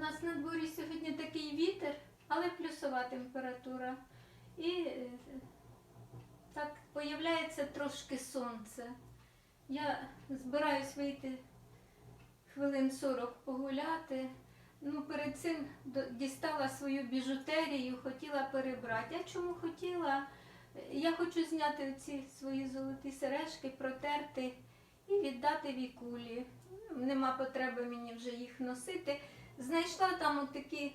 нас на дворі сьогодні такий вітер, але плюсова температура. І е, так появляється трошки сонце. Я збираюсь вийти хвилин 40 погуляти. Ну, перед цим дістала свою біжутерію, хотіла перебрати. А чому хотіла? Я хочу зняти ці свої золоті сережки, протерти і віддати вікулі. Нема потреби мені вже їх носити. Знайшла там отакі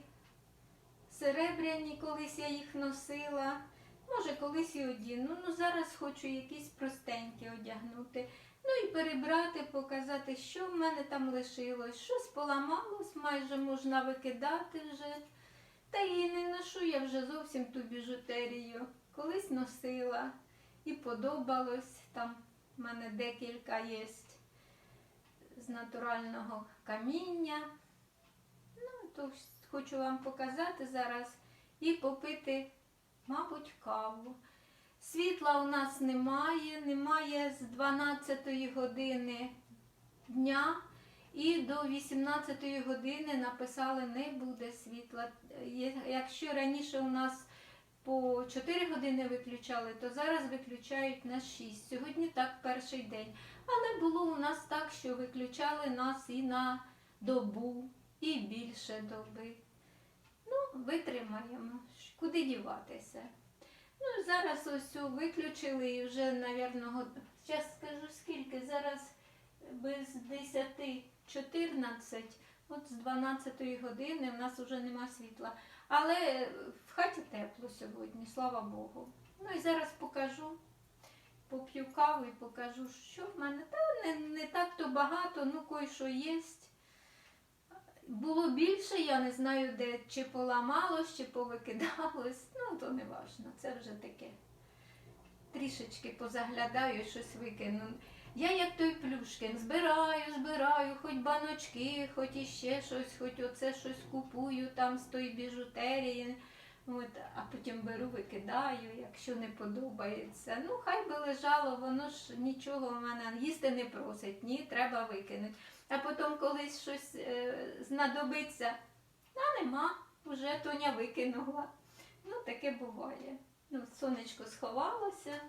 серебряні, колись я їх носила. Може, колись і одіну. Ну, зараз хочу якісь простенькі одягнути. Ну і перебрати, показати, що в мене там лишилось. Щось поламалось, майже можна викидати вже. Та і не ношу я вже зовсім ту біжутерію. Колись носила і подобалось. Там в мене декілька є з натурального каміння. Ну, то хочу вам показати зараз і попити, мабуть, каву. Світла у нас немає, немає з 12 години дня і до 18 години написали не буде світла. Якщо раніше у нас по 4 години виключали, то зараз виключають на 6. Сьогодні так перший день. Але було у нас так, що виключали нас і на добу, і більше доби. Ну, витримаємо. Куди діватися? Ну, зараз ось виключили і вже, напевно, зараз скажу скільки. Зараз без 10.14, от з 12 години в нас вже нема світла. Але в хаті тепло сьогодні, слава Богу. Ну і зараз покажу, поп'ю каву і покажу, що в мене. Та не, не так то багато, ну кой-що є. Було більше, я не знаю, де чи поламалось, чи повикидалось. Ну, то не важно, це вже таке. Трішечки позаглядаю, щось викину. Я як той плюшкін, збираю, збираю, хоч баночки, хоч іще щось, хоч оце щось купую там з тої біжутерії. От, а потім беру, викидаю, якщо не подобається. Ну, хай би лежало, воно ж нічого в мене їсти не просить, ні, треба викинути. А потім колись щось е, знадобиться, а нема, вже Тоня викинула. Ну, таке буває. Ну, сонечко сховалося.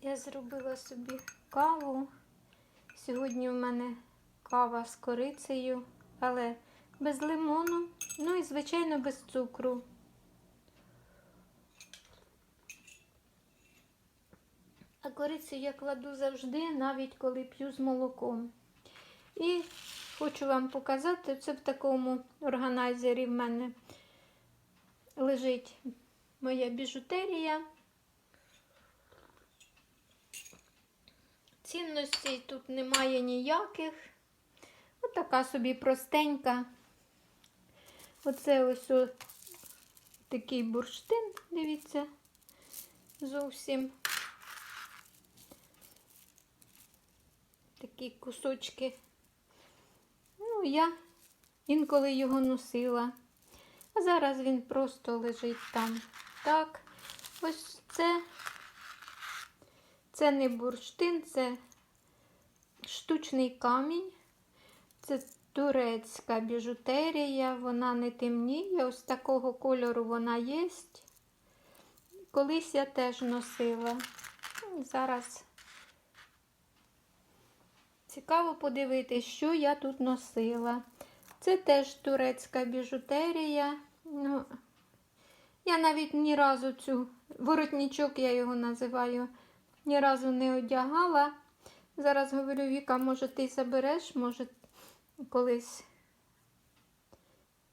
Я зробила собі каву. Сьогодні в мене кава з корицею, але без лимону, ну і, звичайно, без цукру. Корицю я кладу завжди, навіть коли п'ю з молоком. І хочу вам показати, це в такому органайзері в мене лежить моя біжутерія. Цінностей тут немає ніяких. Ось така собі простенька. Оце ось о, такий бурштин, дивіться, зовсім. Такі кусочки. Ну, я інколи його носила. А зараз він просто лежить там. Так, ось це. Це не бурштин, це штучний камінь. Це турецька біжутерія, вона не темніє, ось такого кольору вона є. Колись я теж носила. Зараз цікаво подивитися, що я тут носила. Це теж турецька біжутерія. Ну, я навіть ні разу цю воротничок, я його називаю, ні разу не одягала. Зараз говорю, Віка, може, ти забереш, може, колись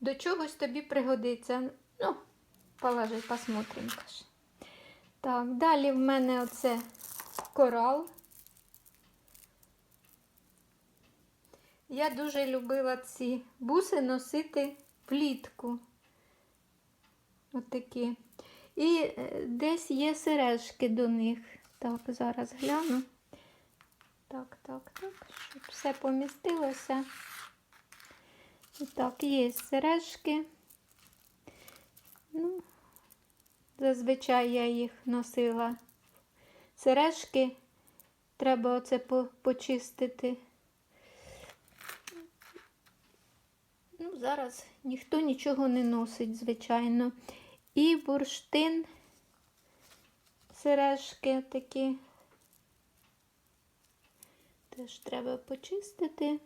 до чогось тобі пригодиться. Ну, положи, посмотрим. Так, далі в мене оце корал. Я дуже любила ці буси носити влітку. Отакі. І е, десь є сережки до них. Так, зараз гляну. Так, так, так, щоб все помістилося. І Так, є сережки. Ну, зазвичай я їх носила. Сережки треба оце почистити. Ну, зараз ніхто нічого не носить, звичайно. І бурштин, сережки такі. Теж треба почистити.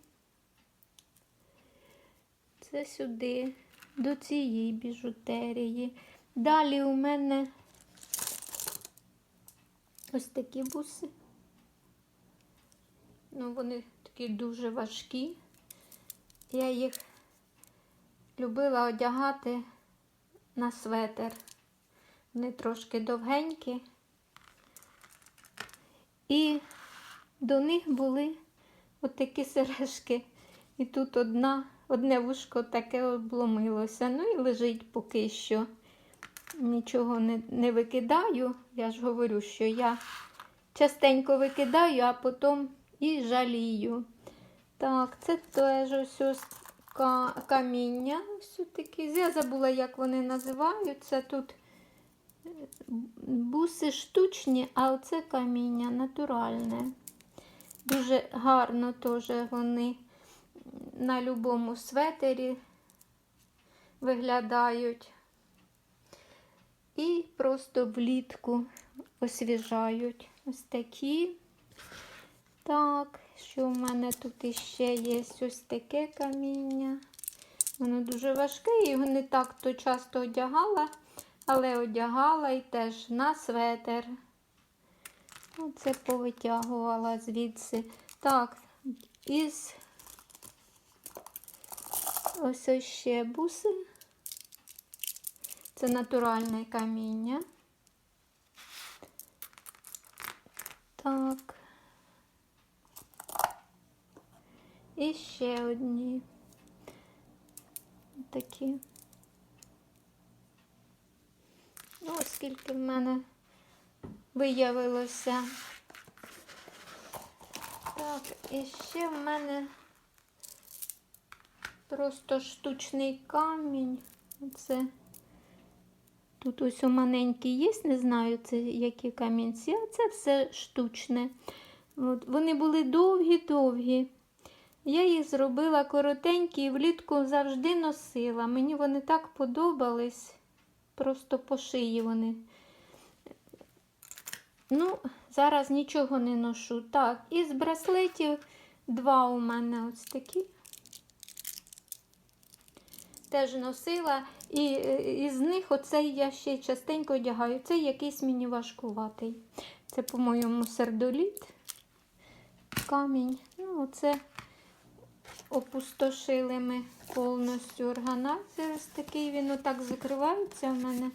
Це сюди, до цієї біжутерії. Далі у мене ось такі буси. Ну, вони такі дуже важкі. Я їх любила одягати на светер. Вони трошки довгенькі. І до них були отакі сережки. І тут одна, одне вушко таке обломилося. Ну і лежить поки що. Нічого не, не викидаю. Я ж говорю, що я частенько викидаю, а потім і жалію. Так, це теж ось ось каміння. Ось такі. Я забула, як вони називаються. Тут буси штучні, а оце каміння натуральне. Дуже гарно теж вони на будь-якому светері виглядають. І просто влітку освіжають. Ось такі. Так, що в мене тут іще є ось таке каміння. Воно дуже важке, його не так то часто одягала, але одягала і теж на светер. Оце повитягувала звідси. Так, із ось ось ще буси. Це натуральне каміння. Так. І ще одні такі. Ну, ось скільки в мене виявилося. Так, і ще в мене просто штучний камінь. Це тут ось у маленький є, не знаю, це які камінці, а це все штучне. От, вони були довгі-довгі. Я їх зробила коротенькі і влітку завжди носила. Мені вони так подобались. Просто по шиї вони. Ну, зараз нічого не ношу. Так, із браслетів два у мене ось такі. Теж носила. І із них оцей я ще частенько одягаю. Цей якийсь мені важкуватий. Це, по-моєму, сердоліт. Камінь. Ну, оце опустошили ми повністю органайзер. Ось такий він отак закривається в мене.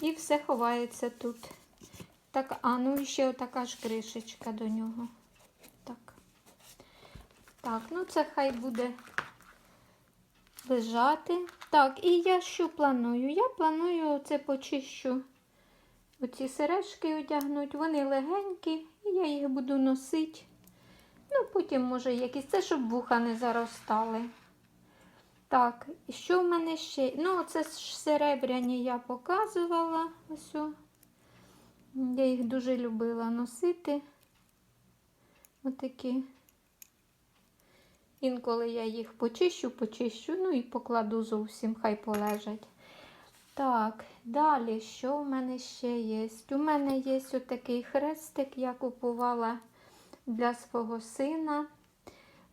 І все ховається тут. Так, а ну і ще отака ж кришечка до нього. Так. Так, ну це хай буде лежати. Так, і я що планую? Я планую це почищу. Оці сережки одягнуть, вони легенькі, і я їх буду носити. Ну, потім, може, якісь. Це, щоб вуха не заростали. Так, і що в мене ще? Ну, це ж серебряні я показувала. Ось. Я їх дуже любила носити. Отакі. Інколи я їх почищу, почищу, ну і покладу зовсім, хай полежать. Так, далі, що в мене ще є? У мене є отакий хрестик, я купувала для свого сина.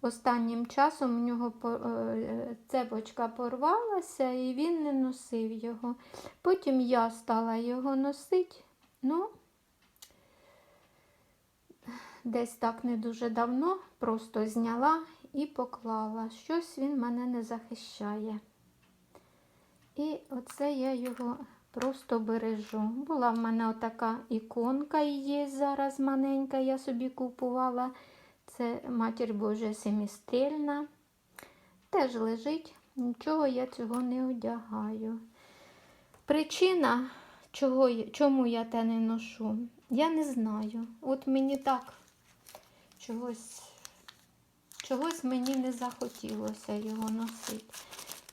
Останнім часом у нього е, цепочка порвалася і він не носив його. Потім я стала його носити. Ну, десь так не дуже давно, просто зняла і поклала. Щось він мене не захищає. І оце я його просто бережу. Була в мене отака іконка є зараз маленька, я собі купувала. Це Матір Божа семістильна. Теж лежить, нічого я цього не одягаю. Причина, чого, чому я те не ношу, я не знаю. От мені так чогось, чогось мені не захотілося його носити.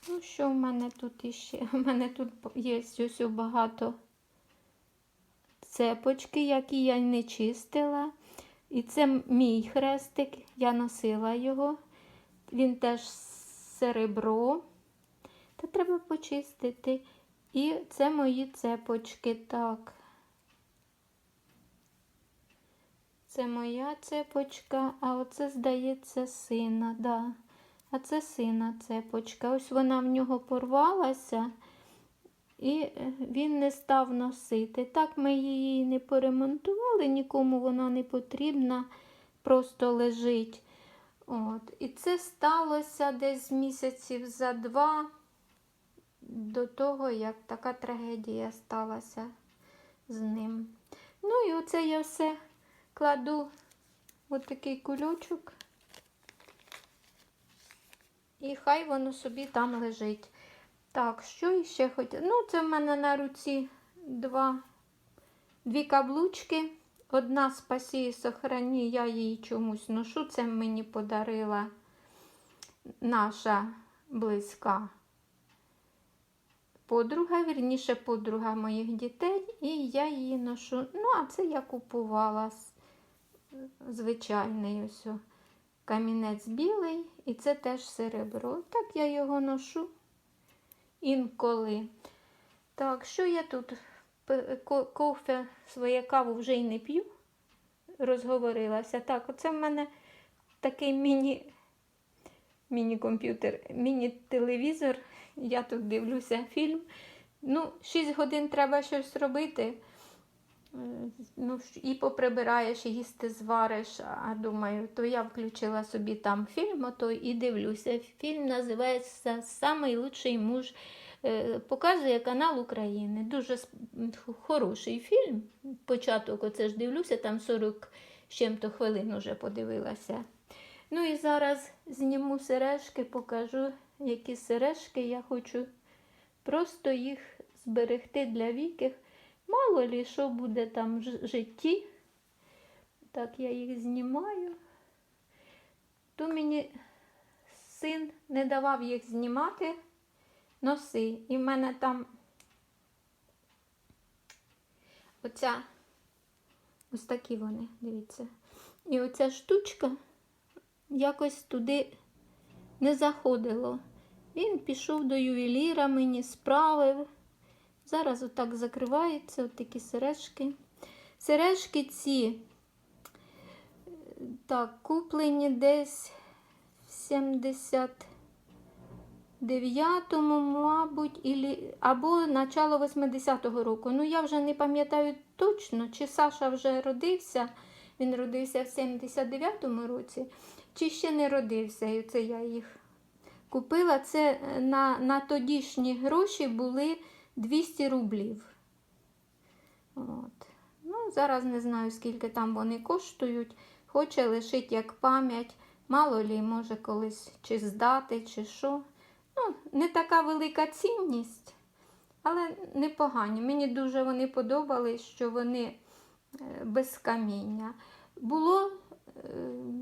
Ну, що в мене тут іще? У мене тут є ось багато цепочки, які я не чистила. І це мій хрестик, я носила його. Він теж серебро. Та треба почистити. І це мої цепочки. Так. Це моя цепочка, а оце, здається, сина, да. А це сина цепочка. Ось вона в нього порвалася, і е, він не став носити. Так ми її не поремонтували, нікому вона не потрібна, просто лежить. От. І це сталося десь місяців за два до того, як така трагедія сталася з ним. Ну і оце я все кладу в такий кульочок. І хай воно собі там лежить. Так, що іще хотіла? Ну, це в мене на руці два, дві каблучки. Одна спасі і сохрані, я її чомусь ношу. Це мені подарила наша близька подруга, вірніше, подруга моїх дітей, і я її ношу. Ну, а це я купувала звичайний ось камінець білий, і це теж серебро. Так я його ношу інколи. Так, що я тут? Кофе, своє каву вже й не п'ю. Розговорилася. Так, оце в мене такий міні, міні-комп'ютер, міні-телевізор. Я тут дивлюся фільм. Ну, 6 годин треба щось робити. Ну, і поприбираєш, і їсти звариш. А думаю, то я включила собі там фільм, ото і дивлюся. Фільм називається Самий лучший муж. Е, Показує канал України. Дуже хороший фільм. Початок, оце ж дивлюся, там 40 з чим-то хвилин уже подивилася. Ну і зараз зніму сережки, покажу, які сережки я хочу просто їх зберегти для віків. Мало лі, що буде там в житті. Так, я їх знімаю. То мені син не давав їх знімати, носи. І в мене там оця, ось такі вони, дивіться. І оця штучка якось туди не заходило. Він пішов до ювеліра, мені справив. Зараз отак закриваються от такі сережки. Сережки ці е, так, куплені десь в 79-му, мабуть, або начало 80-го року. Ну, я вже не пам'ятаю точно, чи Саша вже родився. Він родився в 79-му році, чи ще не родився. І це я їх купила. Це е, на, на тодішні гроші були 200 рублів. От. Ну, зараз не знаю, скільки там вони коштують. Хоче лишить як пам'ять. Мало лі, може колись чи здати, чи що. Ну, не така велика цінність, але непогані. Мені дуже вони подобались, що вони е, без каміння. Було е,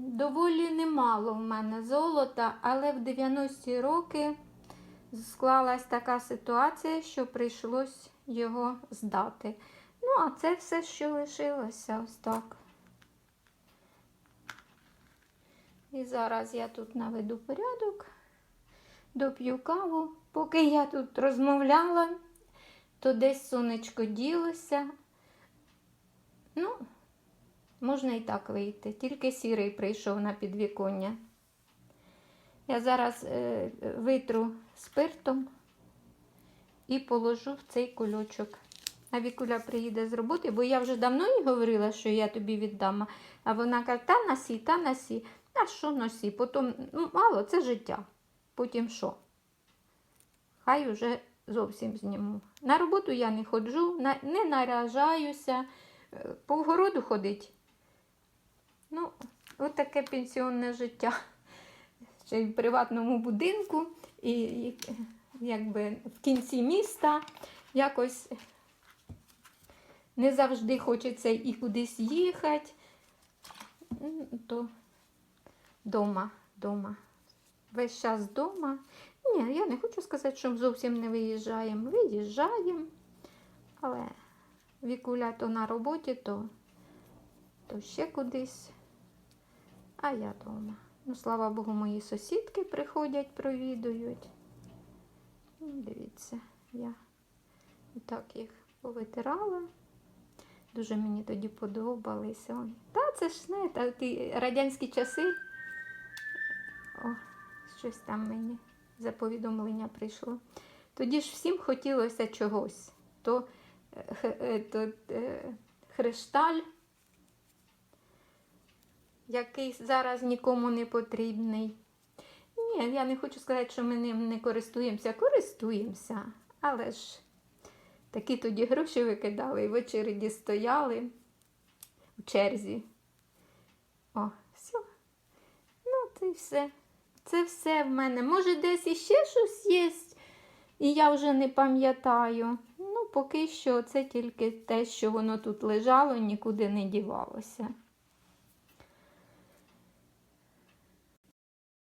доволі немало в мене золота, але в 90-ті роки склалась така ситуація, що прийшлось його здати. Ну, а це все, що лишилося, ось так. І зараз я тут наведу порядок, доп'ю каву. Поки я тут розмовляла, то десь сонечко ділося. Ну, можна і так вийти. Тільки сірий прийшов на підвіконня. Я зараз е, витру спиртом і положу в цей кульочок. А Вікуля приїде з роботи, бо я вже давно їй говорила, що я тобі віддам. А вона каже, та носі, та носі. А що носі? Потім, ну, мало, це життя. Потім що? Хай уже зовсім зніму. На роботу я не ходжу, не наряжаюся, е, по огороду ходить. Ну, от таке пенсіонне життя. Ще й в приватному будинку, і, якби в кінці міста якось не завжди хочеться і кудись їхати. М, То дома, дома. Весь час вдома. Ні, я не хочу сказати, що зовсім не виїжджаємо. Виїжджаємо, але вікуля то на роботі, то то ще кудись. А я вдома. Ну, слава Богу, мої сусідки приходять, провідують. Ну, Дивіться, я так їх повитирала. Дуже мені тоді подобалися. Та це ж знаєте, ті радянські часи. О, щось там мені за повідомлення прийшло. Тоді ж всім хотілося чогось. То, е, е, то е, хрешталь, який зараз нікому не потрібний. Ні, я не хочу сказати, що ми ним не користуємося, користуємося. Але ж такі тоді гроші викидали і в очереді стояли в черзі. О, все. Ну, це все. Це все в мене. Може, десь іще щось є, і я вже не пам'ятаю. Ну, поки що це тільки те, що воно тут лежало, нікуди не дівалося.